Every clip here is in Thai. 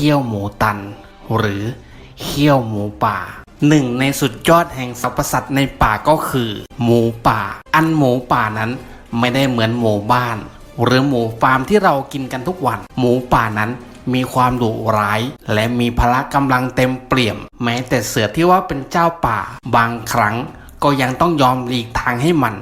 ขี้ยวหมูตัน หรือเขี้ยวหมูป่าหนึ่งในสุดยอดแห่งสรรพสัตว์ในป่าก็คือ หมูป่า อันหมูป่านั้นไม่ได้เหมือนหมูบ้าน หรือหมูฟาร์มที่เรากินกันทุกวัน หมูป่านั้นมีความดุร้าย และมีพละกำลังเต็มเปี่ยม แม้แต่เสือที่ว่าเป็นเจ้าป่า บางครั้งก็ยังต้องยอมหลีกทางให้มัน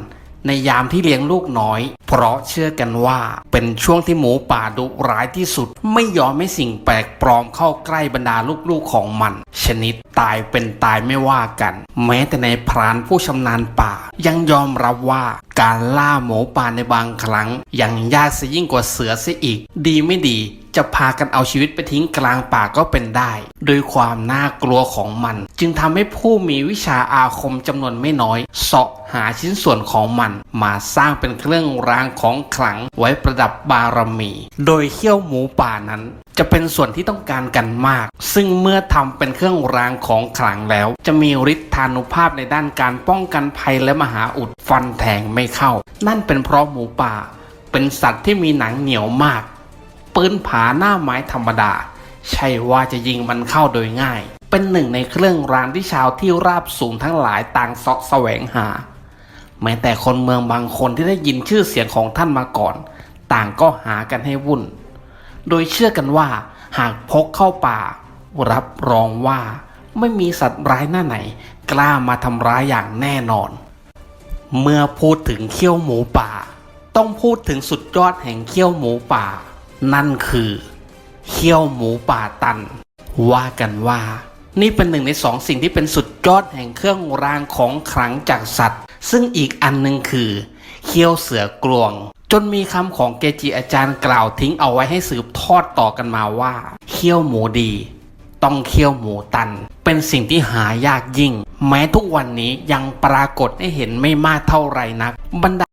ในยามที่เลี้ยงลูกน้อย เพราะเชื่อกันว่าเป็นช่วงที่หมูป่าดุร้ายที่สุด ไม่ยอมให้สิ่งแปลกปลอมเข้าใกล้บรรดาลูกๆของมัน ชนิดตายเป็นตายไม่ว่ากัน แม้แต่ในพรานผู้ชำนาญป่า ยังยอมรับว่า การล่าหมูป่าในบางครั้งยังยากเสียยิ่งกว่าเสือเสียอีก ดีไม่ดีจะพากันเอาชีวิตไปทิ้งกลางป่าก็เป็นได้ โดยความน่ากลัวของมัน จึงทำให้ผู้มีวิชาอาคมจำนวนไม่น้อยเสาะหาชิ้นส่วนของมัน มาสร้างเป็นเครื่องรางของขลังไว้ประดับบารมี โดยเขี้ยวหมูป่านั้น จะเป็นส่วนที่ต้องการกันมาก ซึ่งเมื่อทำเป็นเครื่องรางของขลังแล้ว จะมีฤทธานุภาพในด้านการป้องกันภัยและมหาอุดฟันแทงไม่เข้า นั่นเป็นเพราะหมูป่า เป็นสัตว์ที่มีหนังเหนียวมาก ปืนผาหน้าไม้ธรรมดา ใช่ว่าจะยิงมันเข้าโดยง่าย เป็นหนึ่งในเครื่องรางที่ชาวที่ราบสูงทั้งหลายต่างเสาะแสวงหา แม้แต่คนเมืองบางคนที่ได้ยินชื่อเสียงของท่านมาก่อน ต่างก็หากันให้วุ่น โดยเชื่อกันว่า หากพกเข้าป่า รับรองว่าไม่มีสัตว์ร้ายหน้าไหน กล้ามาทำร้ายอย่างแน่นอน เมื่อพูดถึงเขี้ยวหมูป่า ต้องพูดถึงสุดยอดแห่งเขี้ยวหมูป่า นั่นคือเขี้ยวหมูป่าตัน ว่ากันว่า นี่เป็นหนึ่งในสองสิ่งที่เป็นสุดยอดแห่งเครื่องรางของขลังจากสัตว์ ซึ่งอีกอันหนึ่งคือเขี้ยวเสือกลวง จนมีคำของเกจิอาจารย์กล่าวทิ้งเอาไว้ให้สืบทอดต่อกันมาว่าเขี้ยวหมูดี ต้องเคี่ยวหมูตัน เป็นสิ่งที่หายากยิ่ง แม้ทุกวันนี้ยังปรากฏให้เห็นไม่มากเท่าไรนักบรรดา